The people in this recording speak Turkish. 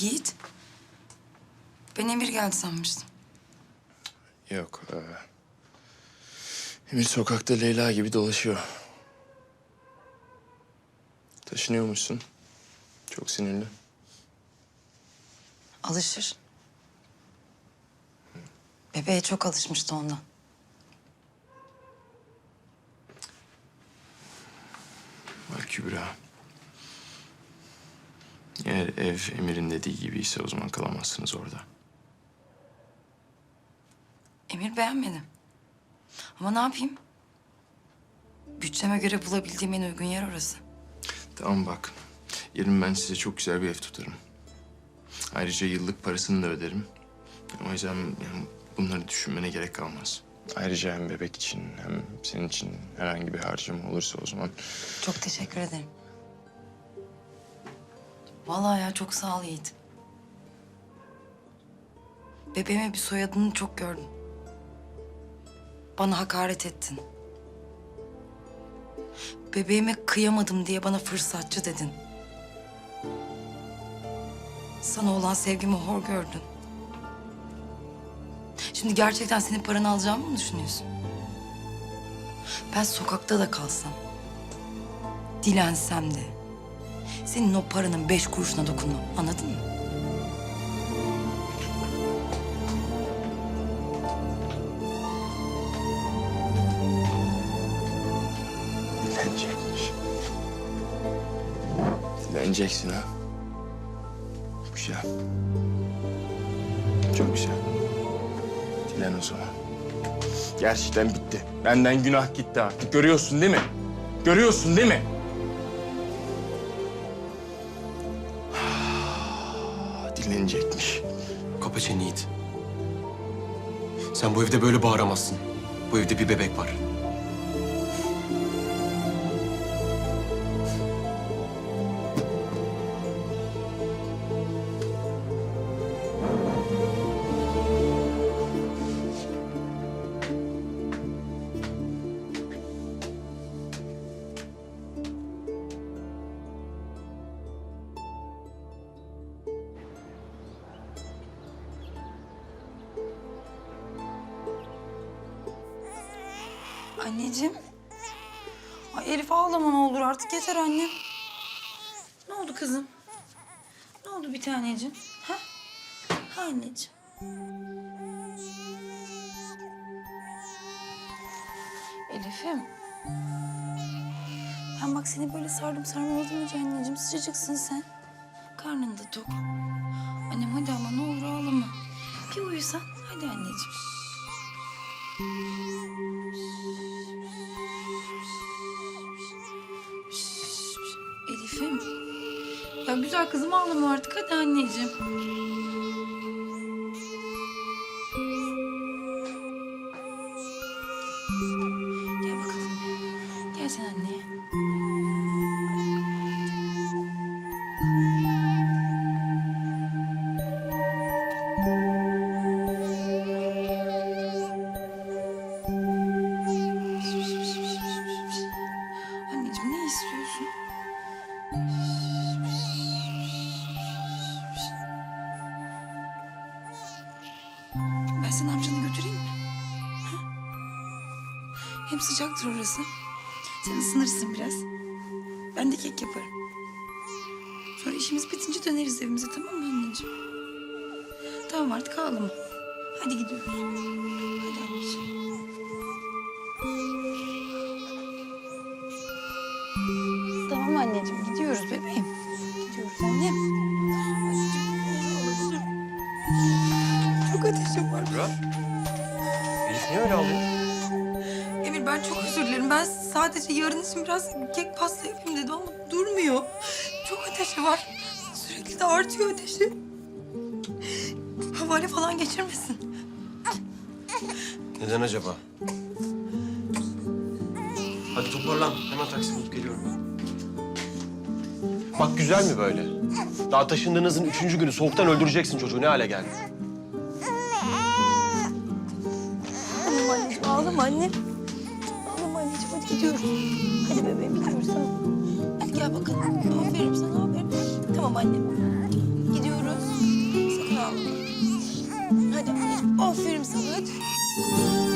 Yiğit. Ben Emir geldi sanmıştım. Yok. e, Emir sokakta Leyla gibi dolaşıyor. Taşınıyormuşsun. Çok sinirli. Alışır. Bebeğe çok alışmıştı ondan. Bak Kübra. Eğer ev Emir'in dediği gibi ise o zaman kalamazsınız orada. Emir beğenmedi. Ama ne yapayım? Bütçeme göre bulabildiğim en uygun yer orası. Tamam bak. Yarın ben size çok güzel bir ev tutarım. Ayrıca yıllık parasını da öderim. O yüzden yani bunları düşünmene gerek kalmaz. Ayrıca hem bebek için hem senin için herhangi bir harcama olursa o zaman... Çok teşekkür ederim. Vallahi ya çok sağ ol Yiğit. Bebeğime bir soyadını çok gördüm. Bana hakaret ettin. Bebeğime kıyamadım diye bana fırsatçı dedin. Sana olan sevgimi hor gördün. Şimdi gerçekten senin paranı alacağımı mı düşünüyorsun? Ben sokakta da kalsam, dilensem de senin o paranın beş kuruşuna dokunmam. Anladın mı? Dilenecekmiş. Dileneceksin ha. Güzel. Çok güzel. Dilen o zaman. Gerçekten bitti. Benden günah gitti artık. Görüyorsun değil mi? Görüyorsun değil mi? Dilenecekmiş. Kapa çeneni. Sen bu evde böyle bağıramazsın. Bu evde bir bebek var. Anneciğim. Ay Elif ağlama ne olur artık yeter annem. Ne oldu kızım? Ne oldu bir taneciğim? Ha? Ha anneciğim. Elif'im. Ben bak seni böyle sardım sarmaladım önce anneciğim. Sıcacıksın sen. Karnın da tok. Annem hadi ama ne olur ağlama. Bir uyusan. Hadi anneciğim. Elif'im. Ya güzel kızım ağlama artık. Hadi anneciğim. Gel bakalım. Gel sen anneye. Seni amcanı götüreyim mi? Ha? Hem sıcaktır orası. Sen ısınırsın biraz. Ben de kek yaparım. Sonra işimiz bitince döneriz evimize tamam mı anneciğim? Tamam artık ağlama. Hadi gidiyoruz. Hadi anneciğim. Tamam anneciğim gidiyoruz bebeğim. Var. Elif niye öyle ağlıyor? Emir ben çok özür dilerim. Ben sadece yarın için biraz kek pasta yapayım dedim ama durmuyor. Çok ateşi var. Sürekli de artıyor ateşi. Havale falan geçirmesin. Neden acaba? Hadi toparlan. Hemen taksi bulup geliyorum ben. Bak güzel mi böyle? Daha taşındığınızın üçüncü günü soğuktan öldüreceksin çocuğu. Ne hale geldi? Ağlama anne. Ağlama anneciğim, hadi gidiyoruz. Hadi bebeğim gidiyoruz tamam. Hadi gel bakalım. Aferin sana, aferin. Tamam annem. Gidiyoruz. ağlama. Hadi anneciğim. Aferin sana hadi.